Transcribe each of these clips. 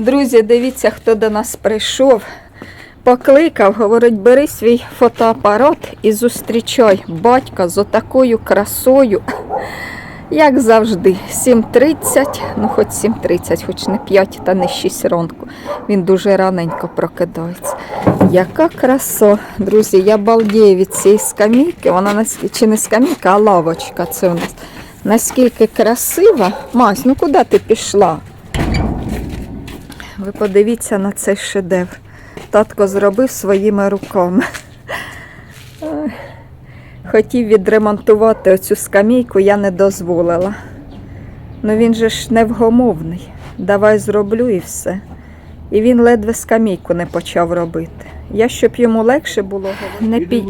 Друзі, дивіться, хто до нас прийшов. Покликав, говорить, бери свій фотоапарат і зустрічай батька з отакою красою. Як завжди, 7.30, ну хоч 7.30, хоч не 5 та не 6 ранку. Він дуже раненько прокидається. Яка краса, друзі, я балдію від цієї скамійки. Вона наскільки, чи не скамійка, а лавочка це у нас. Наскільки красива. Мась, ну куди ти пішла? Ви подивіться на цей шедевр. Татко зробив своїми руками. Хотів відремонтувати оцю скамійку, я не дозволила. Ну він же ж невгомовний. Давай зроблю і все. І він ледве скамійку не почав робити. Я, щоб йому легше було, не пі...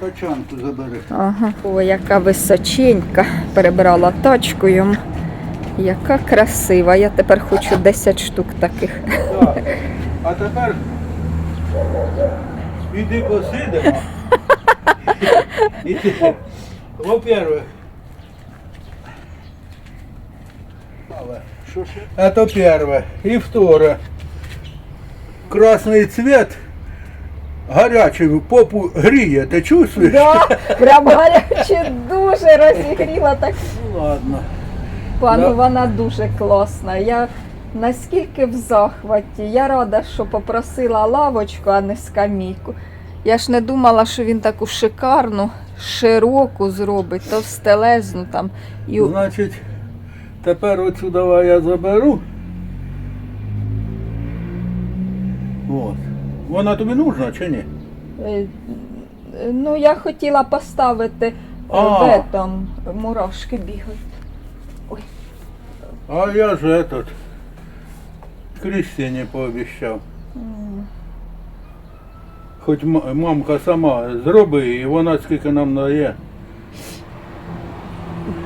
тачанку забери. Ага. О, яка височенька. Перебрала тачку йому. Яка красива. Я тепер хочу 10 штук таких. Так. А тепер іди посидимо. Іди. Во-первых, Що ще? это первое. И второе. Красный цвет горячий, попу гріє, ти чувствуєш? Да, прям гаряче дуже розігріла так. Ну ладно. Пану, Да. вона дуже класна. Я наскільки в захваті. Я рада, що попросила лавочку, а не скамійку. Я ж не думала, що він таку шикарну, широку зробить, товстелезну там. І... Значить, тепер оцю давай я заберу. От. Вона тобі нужна чи ні? Е, Ну, я хотіла поставити е, А. в этом мурашки бігають. А я же этот Кристині пообіцяв. Хоч мамка сама зроби, і вона скільки нам дає.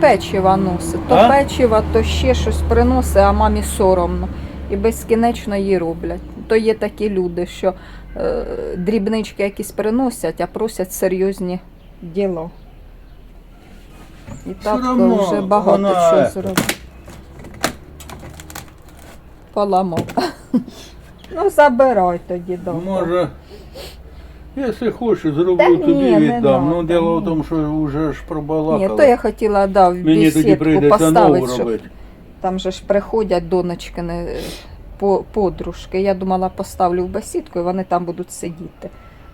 Печива носить. То А? печива, то ще щось приносить, а мамі соромно. І безкінечно її роблять. То є такі люди, що е, дрібнички якісь приносять, а просять серйозні діла. І татко равно вже багато вона чого это. Поламав. ну, забирай тоді довго. Може, якщо хочеш, зроблю Та ні, тобі не віддам. надо, ну, діло в ні. тому, що вже ж пробалакали. Ні, то я хотіла да, в Мені тоді бесідку прийдеться нову поставити, щоб робити. Там же ж приходять донечкини по- подружки. Я думала, поставлю в бесідку і вони там будуть сидіти.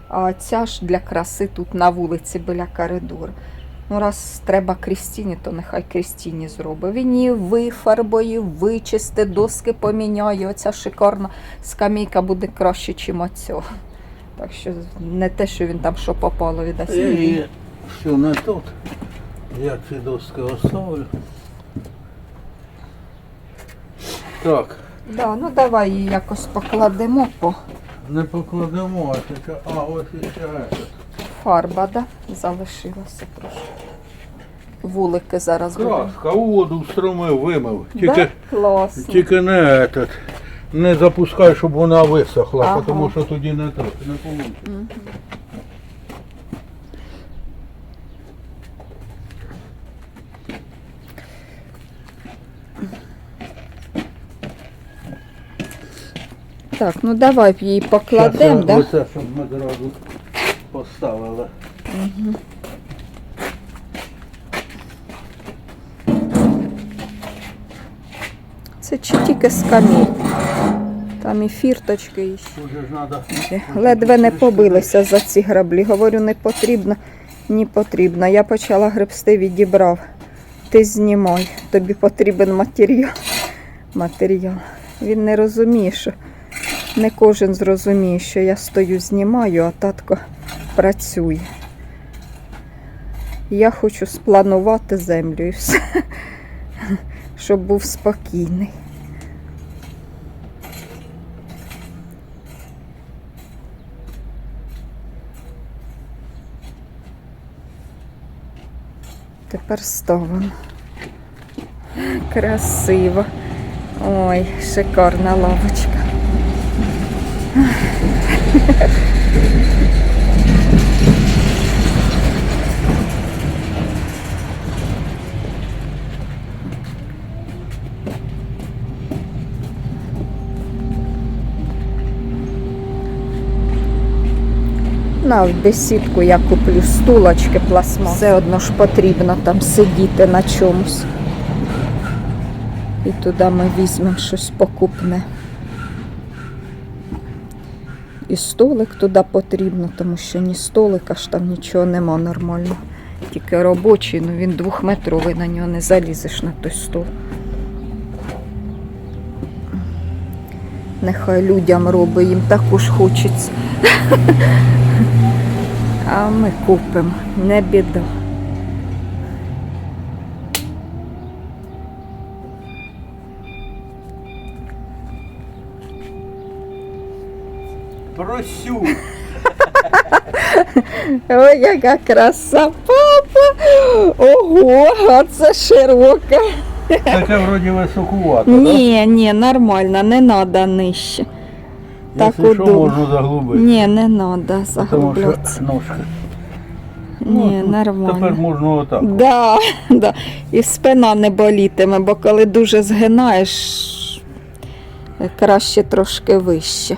А ця ж для краси тут на вулиці біля коридору. Ну, раз треба Крістіні, то нехай Крістіні зробить. Він її вифарбує, вичисти, доски поміняє. Оця шикарна скамійка буде краще, ніж оцього. Так що не те, що він там що попало віддасть. Її все не тут. Я ці доски оставлю. Так, Да, ну давай її якось покладемо по не покладемо, а тільки. А, ось этот. Фарба, да? Залишилася трошки. Вулики зараз будемо. Краска, у воду встромив, вимив. Тільки, Да? Класно. тільки не этот. Не запускай, щоб вона висохла, Ага. тому що тоді не так, не вийде. Так, ну давай її покладемо, да? Оце, щоб ми зразу поставили. Це чи тільки скамій. Там і фірточки і. Ледве не побилися за ці граблі. Говорю, не потрібно, ні потрібно. Я почала гребсти, відібрав. Ти знімай, тобі потрібен матеріал. матеріал. Він не розуміє, що не кожен зрозуміє, що я стою, знімаю, а татко працює. Я хочу спланувати землю і все, щоб був спокійний. Тепер ставимо. Красиво. Ой, шикарна лавочка. На в бесідку я куплю стулочки пластмас. Все одно ж потрібно там сидіти на чомусь. І туди ми візьмемо щось покупне. І столик туди потрібно, тому що ні столика ж там нічого нема нормально. Тільки робочий, ну він двохметровий, на нього не залізеш на той стол. Нехай людям робить, їм також хочеться. А ми купимо, не біда. Просю. Ой, яка краса, папа! Ого, а це широка. Таке вроді високувато, так? Ні, ні, нормально, не треба нижче. Так Якщо що, удобно. можна заглубити. Ні, не треба Тому що ножки. Ні, нормально. Тепер можна отак. Да, да. І спина не болітиме, бо коли дуже згинаєш, краще трошки вище.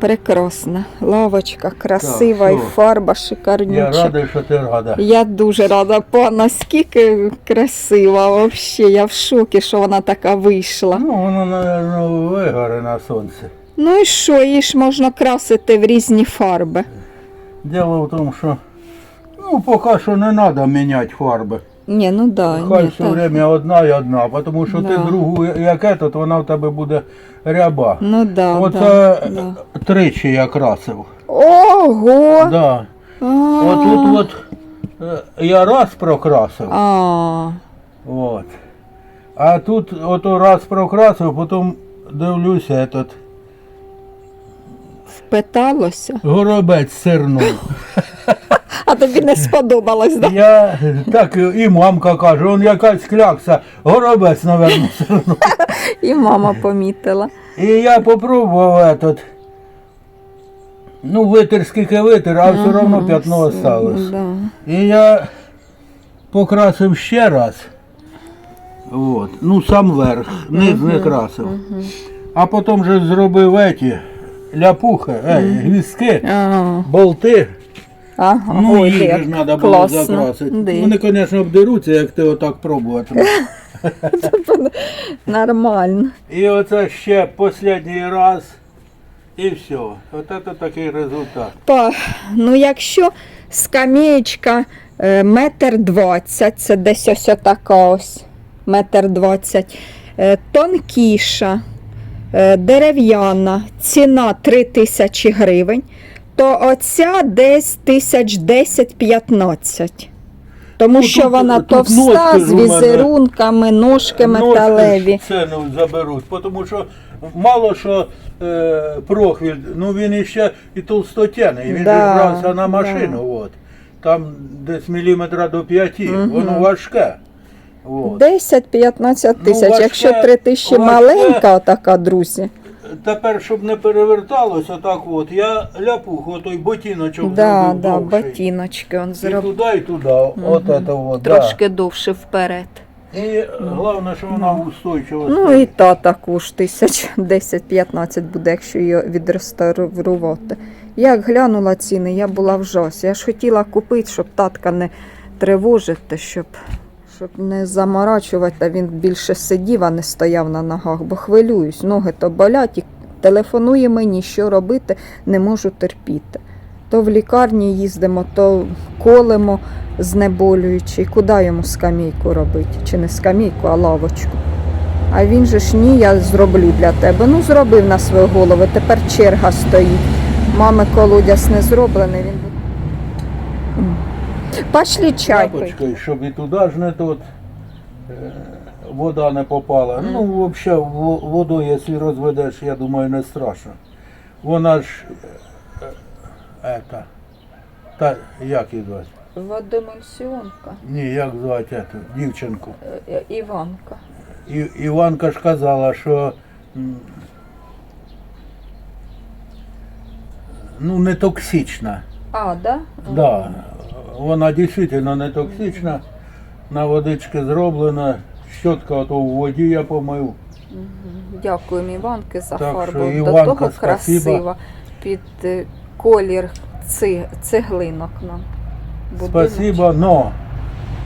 Прекрасна. Лавочка, красива і все. фарба Я шикарнюча. радий, що ти рада. Я дуже рада, па, наскільки красива взагалі. Я в шокі, що вона така вийшла. Ну, воно, мабуть, вигоре на сонці. Ну і що, її ж можна красити в різні фарби. Діло в тому, що ну, поки що не треба міняти фарби. Ні, ну да, Хай ні, все так. время одна і одна, тому що ти Да. другу, як етот, вона в тебе буде ряба. Ну да, Оце да, да. тричі я красив. Ого! Да. А, Отут от е, я раз прокрасив. А, От. А тут ото раз прокрасив, потім дивлюся, этот впиталося. горобець сирнув. А тобі не сподобалось, да? Я так і мамка каже, он якась клякса, горобець, напевно, сирнув. І мама помітила. І я попробував этот. Ну, витер скільки витер, а все одно п'ятно осталось. Да. І я покрасив ще раз. От. Ну, сам верх, низ не красив. А потім же зробив еті ляпухи, е, гвіздки, А, болти. ага, Ну, ой, їх же ж треба було закрасити. Вони, звісно, обдеруться, як ти отак пробуватимеш. Нормально. І оце ще останній раз. І все. От це такий результат. Па, ну якщо скамеєчка е, метр двадцять, це десь ось така ось, метр двадцять, е, тонкіша, дерев'яна, ціна 3 тисячі гривень, то оця десь тисяч 10-15. Тому Ну, що тут- вона тут товста з візерунками, ножки металеві. Ціну заберуть, тому що мало що е, прохвіль, ну він іще і толстотяний, він Да, же брався на да. машину. От. Там десь міліметра до п'яти, воно важке. От. 10-15 Ну, тисяч. важке- Якщо 3 тисячі важке- маленька, отака, друзі. Тепер, щоб не переверталося так от, я ляпуху, той ботиночок Да, зробив да, довший. ботиночки он І зробив. туди, і туди. От це от, Трошки довше вперед. Да. І головне, що вона устойчива. Ну стоїть. і та також тисяч 10-15 буде, якщо її відреставрувати. Як глянула ціни, я була в жосі. Я ж хотіла купити, щоб татка не тривожити, щоб, щоб не заморачувати, а він більше сидів, а не стояв на ногах, бо хвилююсь, ноги то болять і телефонує мені, що робити, не можу терпіти. То в лікарні їздимо, то колемо знеболюючи. Куди йому скамійку робити? Чи не скамійку, а лавочку. А він же ж ні, я зроблю для тебе. Ну, зробив на свою голову, тепер черга стоїть. Мами колодязь не зроблений, він. Пошли чай. пить. Тряпочкою, щоб і туди ж не тут е, вода не попала. Ну, взагалі, во- водою, якщо розведеш, я думаю, не страшно. Вона ж е, е, ета, та як її звати? Водоемульсіонка. Ні, як звати ету, дівчинку. Е, Іванка. І, Іванка ж казала, що м, ну, не токсична. А, да? Да, вона дійсно не токсична, на водички зроблена, щотка ото в воді я помив. Дякуємо Іванки за Так фарбу. що, До Іванка, того спасибо. красива. Під е, колір ци, цеглинок нам. Спасибо, но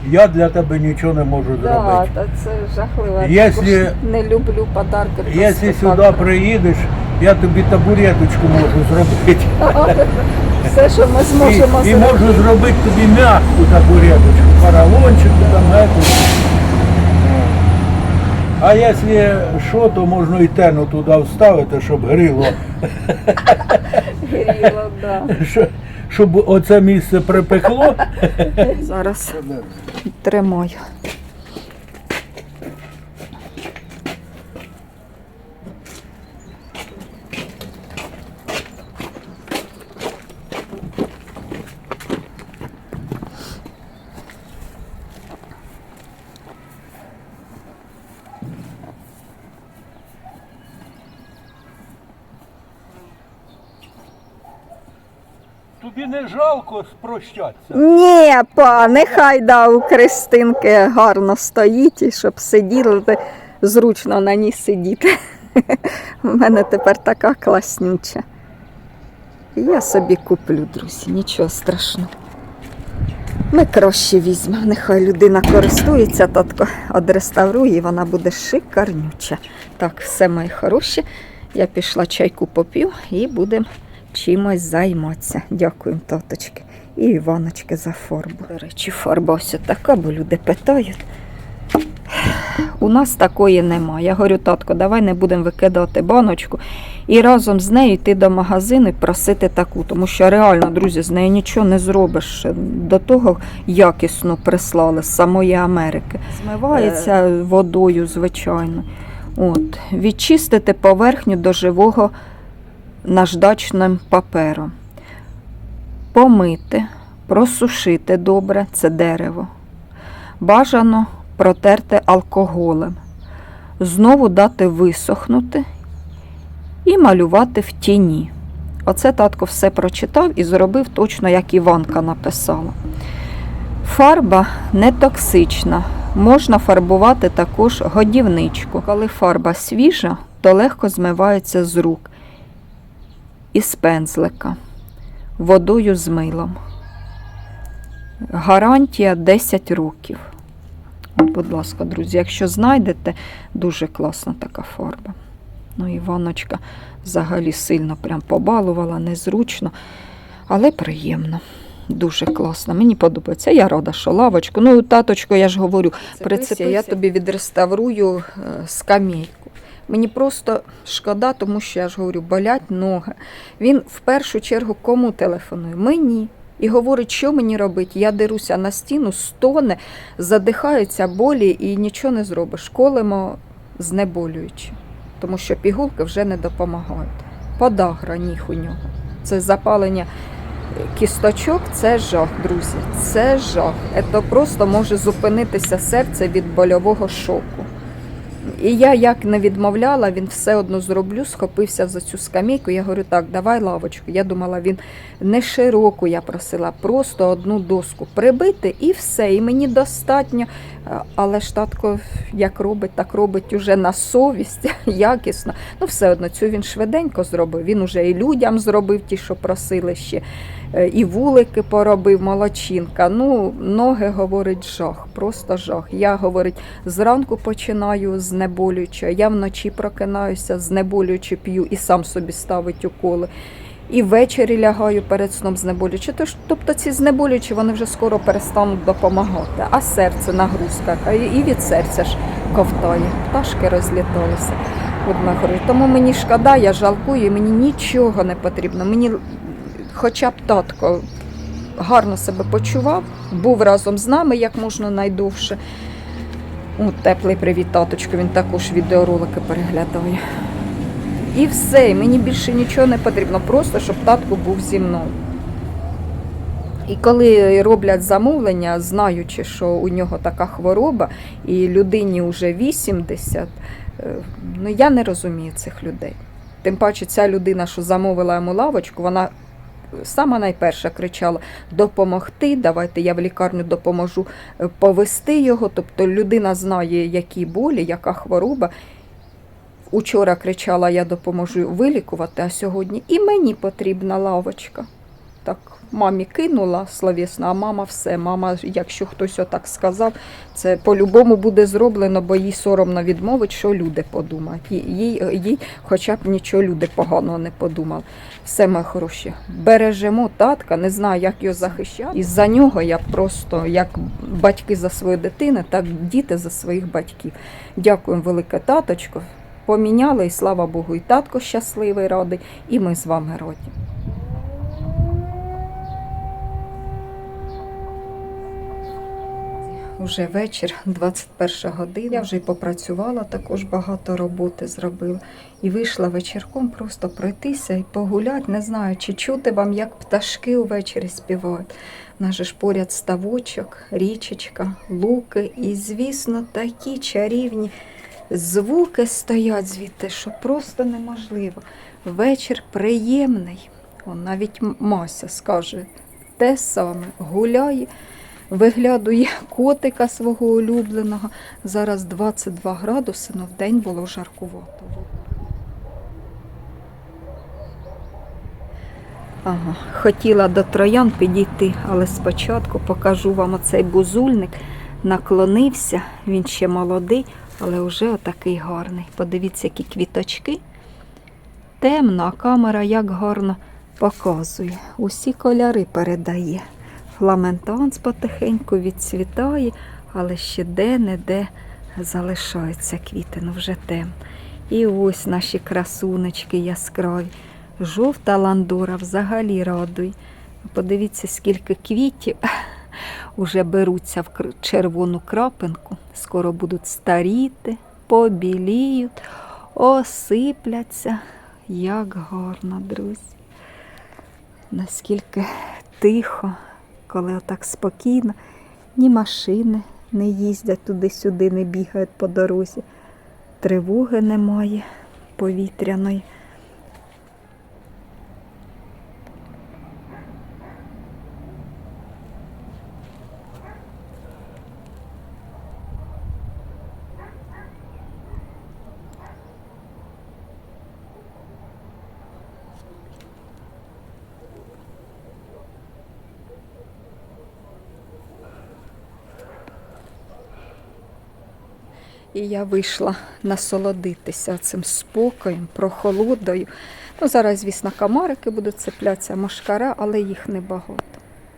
я для тебе нічого не можу Да, зробити. та це жахливо. Я Якщо- також не люблю подарки. просто Якщо сюди так. приїдеш, я тобі табуреточку можу зробити. Все, що ми зможемо І, і зробити. можу зробити тобі м'яку табуреточку, поролончику там ету. А якщо що, то можна і тену туди вставити, щоб гріло, Гріло, да. Що- щоб оце місце припекло. Зараз тримаю. Тобі не жалко спрощатися. Ні, па, нехай да, у Кристинки гарно стоїть і щоб сиділи, зручно на ній сидіти. У мене тепер така класнюча. Я собі куплю, друзі, нічого страшного. Ми краще візьмемо, нехай людина користується, татко одреставрує, вона буде шикарнюча. Так, все мої хороші. Я пішла чайку поп'ю і будемо чимось займатися. Дякую, таточки. І Іваночки за фарбу. До речі, фарба ось така, бо люди питають. У нас такої нема. Я говорю, татко, давай не будемо викидати баночку і разом з нею йти до магазину і просити таку, тому що реально, друзі, з нею нічого не зробиш. До того якісно прислали з самої Америки. Змивається водою, звичайно. От. Відчистити поверхню до живого наждачним папером. Помити, просушити добре це дерево. Бажано протерти алкоголем. Знову дати висохнути і малювати в тіні. Оце татко все прочитав і зробив точно, як Іванка написала. Фарба не токсична. Можна фарбувати також годівничку. Коли фарба свіжа, то легко змивається з рук із пензлика водою з милом. Гарантія 10 років. От, будь ласка, друзі, якщо знайдете, дуже класна така фарба. Ну, Іваночка взагалі сильно прям побалувала, незручно, але приємно. Дуже класно. Мені подобається. Я рада, що лавочку. Ну, таточко, я ж говорю, прицепися, я тобі відреставрую е, скамейку. Мені просто шкода, тому що я ж говорю, болять ноги. Він в першу чергу кому телефонує? Мені. І говорить, що мені робити. Я деруся на стіну, стоне, задихаються болі і нічого не зробиш. Колемо знеболюючи, тому що пігулки вже не допомагають. Подагра ніг у нього. Це запалення кісточок, це жах, друзі. Це жах. Це просто може зупинитися серце від больового шоку. І я як не відмовляла, він все одно зроблю, схопився за цю скамейку. Я говорю, так, давай лавочку. Я думала, він не широку я просила, просто одну доску прибити і все. І мені достатньо. Е, Але ж татко як робить, так робить уже на совість, якісно. Ну, все одно цю він швиденько зробив. Він уже і людям зробив ті, що просили ще, і вулики поробив, молочинка. Ну, ноги, говорить, жах, просто жах. Я, говорить, зранку починаю знеболюючи, я вночі прокинаюся, знеболюючи п'ю і сам собі ставить уколи. І ввечері лягаю перед сном знеболюючи. Тож, тобто ці знеболюючі вони вже скоро перестануть допомагати. А серце нагрузка, і від серця ж ковтає. Пташки розліталися. От ми говорю, Тому мені шкода, я жалкую, мені нічого не потрібно. Мені хоча б татко гарно себе почував, був разом з нами як можна найдовше. От, теплий привіт, таточку, він також відеоролики переглядає. І все, мені більше нічого не потрібно, просто щоб татко був зі мною. І коли роблять замовлення, знаючи, що у нього така хвороба, і людині вже 80, е, ну я не розумію цих людей. Тим паче, ця людина, що замовила йому лавочку, вона сама найперша кричала: допомогти, давайте я в лікарню допоможу е, повести його. Тобто людина знає, які болі, яка хвороба. Учора кричала, я допоможу вилікувати, а сьогодні і мені потрібна лавочка. Так мамі кинула словесно, а мама все. Мама, якщо хтось отак сказав, це по-любому буде зроблено, бо їй соромно відмовить, що люди подумають. Їй, їй, хоча б нічого люди поганого не подумали. Все, моє хороші, бережемо татка, не знаю, як його захищати. І за нього я просто, як батьки за свою дитину, так діти за своїх батьків. Дякуємо, велике таточко. Поміняли, і слава Богу, і татко щасливий, радий, і ми з вами раді. Уже вечір, 21 година. Я вже й попрацювала, також багато роботи зробила. І вийшла вечірком просто пройтися і погуляти. Не знаю, чи чути вам, як пташки увечері співають. У нас же ж поряд ставочок, річечка, луки. І, звісно, такі чарівні звуки стоять звідти, що просто неможливо. Вечір приємний. Он навіть Мася скаже те саме, гуляє. Виглядує котика свого улюбленого. Зараз 22 градуси, але в день було жаркувато. Ага, хотіла до троян підійти, але спочатку покажу вам оцей бузульник. Наклонився, він ще молодий, але вже отакий гарний. Подивіться, які квіточки. Темно, а камера як гарно показує. Усі кольори передає. Фламентанс потихеньку відцвітає, але ще де-не-де залишаються квіти, ну вже темно. І ось наші красунечки яскраві. Жовта ландора взагалі радує. Подивіться, скільки квітів уже беруться в червону крапинку. Скоро будуть старіти, побіліють, осипляться. Як гарно, друзі. Наскільки тихо, коли отак спокійно, ні машини не їздять туди-сюди, не бігають по дорозі. Тривоги немає повітряної. Я вийшла насолодитися цим спокоєм, прохолодою. Ну, зараз, звісно, комарики будуть цеплятися, машкара, але їх небагато.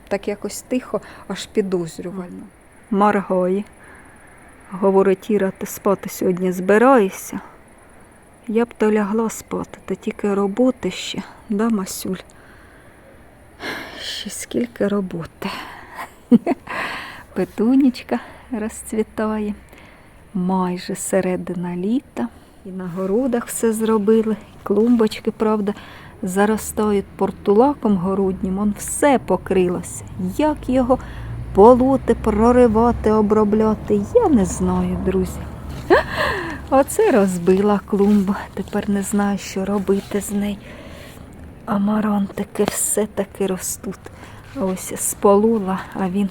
Так якось тихо, аж підозрювально. Маргої. Говорить, Іра, ти спати сьогодні збираєшся. Я б то лягла спати, та тільки роботи ще, да, Масюль? Ще скільки роботи. Петунічка розцвітає майже середина літа. І на городах все зробили. Клумбочки, правда, заростають портулаком городнім, он все покрилося. Як його полоти, проривати, обробляти, я не знаю, друзі. Оце розбила клумба. Тепер не знаю, що робити з нею. Амарантики все-таки ростуть. Ось сполула, а він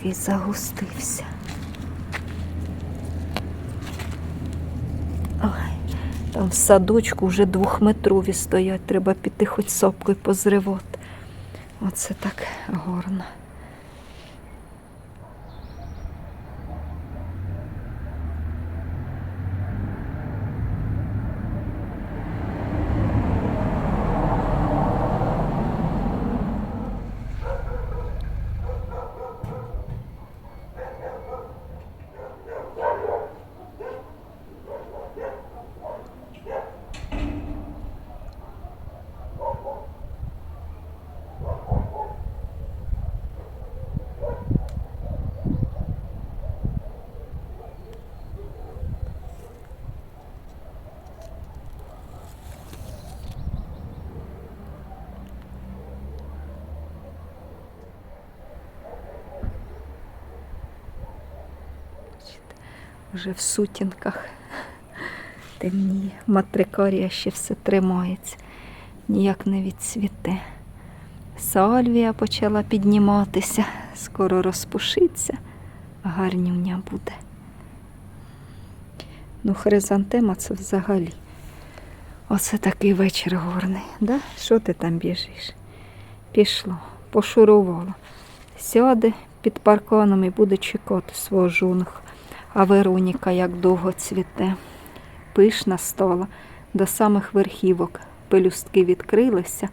такий загустився. Ой, там в садочку вже двохметрові стоять, треба піти хоч сопкою позривати. Оце так гарно. Вже в сутінках темніє. Матрикарія ще все тримається, ніяк не відцвіте. Сальвія почала підніматися, скоро розпушиться, гарнюня буде. Ну, хризантема це взагалі. Оце такий вечір горний. Да? Що ти там біжиш? Пішло, пошурувало. Сяде під парканом і буде чекати свого жунг. А Вероніка як довго цвіте. Пишна стала до самих верхівок. Пелюстки відкрилися,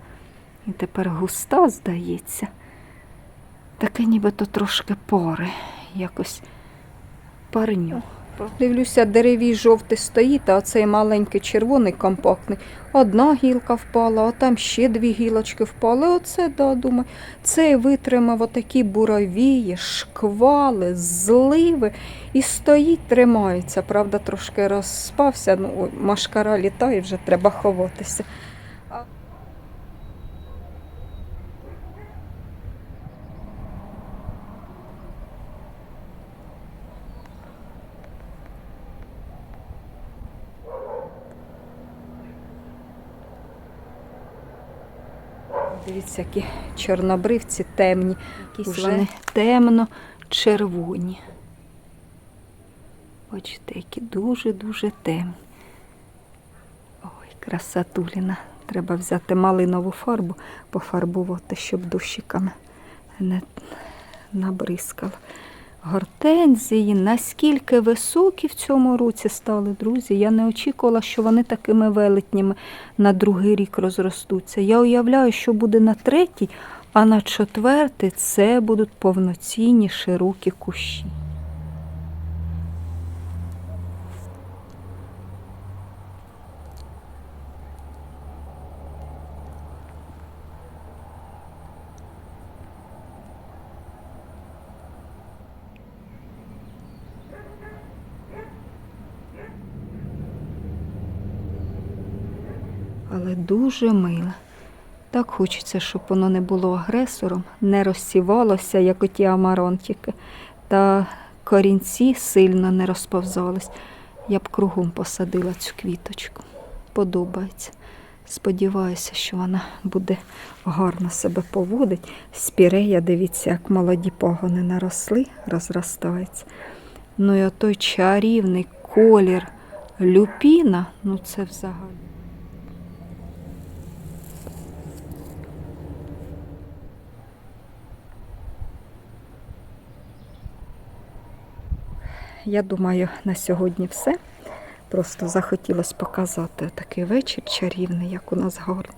і тепер густа, здається. Таке нібито трошки пори, якось парню. Дивлюся, деревій жовтий стоїть, а оцей маленький червоний компактний. Одна гілка впала, а там ще дві гілочки впали. Оце, да, думаю, цей витримав отакі буровії, шквали, зливи і стоїть, тримається. Правда, трошки розспався, ну, машкара літає, вже треба ховатися. Дивіться, які чорнобривці темні, якісь Уже? вони темно-червоні. Бачите, які дуже-дуже темні. Ой, красатуліна. Треба взяти малинову фарбу, пофарбувати, щоб дощиками не набризкало. Гортензії наскільки високі в цьому році стали, друзі. Я не очікувала, що вони такими велетніми на другий рік розростуться. Я уявляю, що буде на третій, а на четвертий це будуть повноцінні широкі кущі. але дуже миле. Так хочеться, щоб воно не було агресором, не розсівалося, як оті амаронтики, та корінці сильно не розповзались. Я б кругом посадила цю квіточку. Подобається. Сподіваюся, що вона буде гарно себе поводить. Спірея, дивіться, як молоді пагони наросли, розростаються. Ну і отой чарівний колір люпіна, ну це взагалі. Я думаю, на сьогодні все. Просто захотілося показати такий вечір чарівний, як у нас гарно.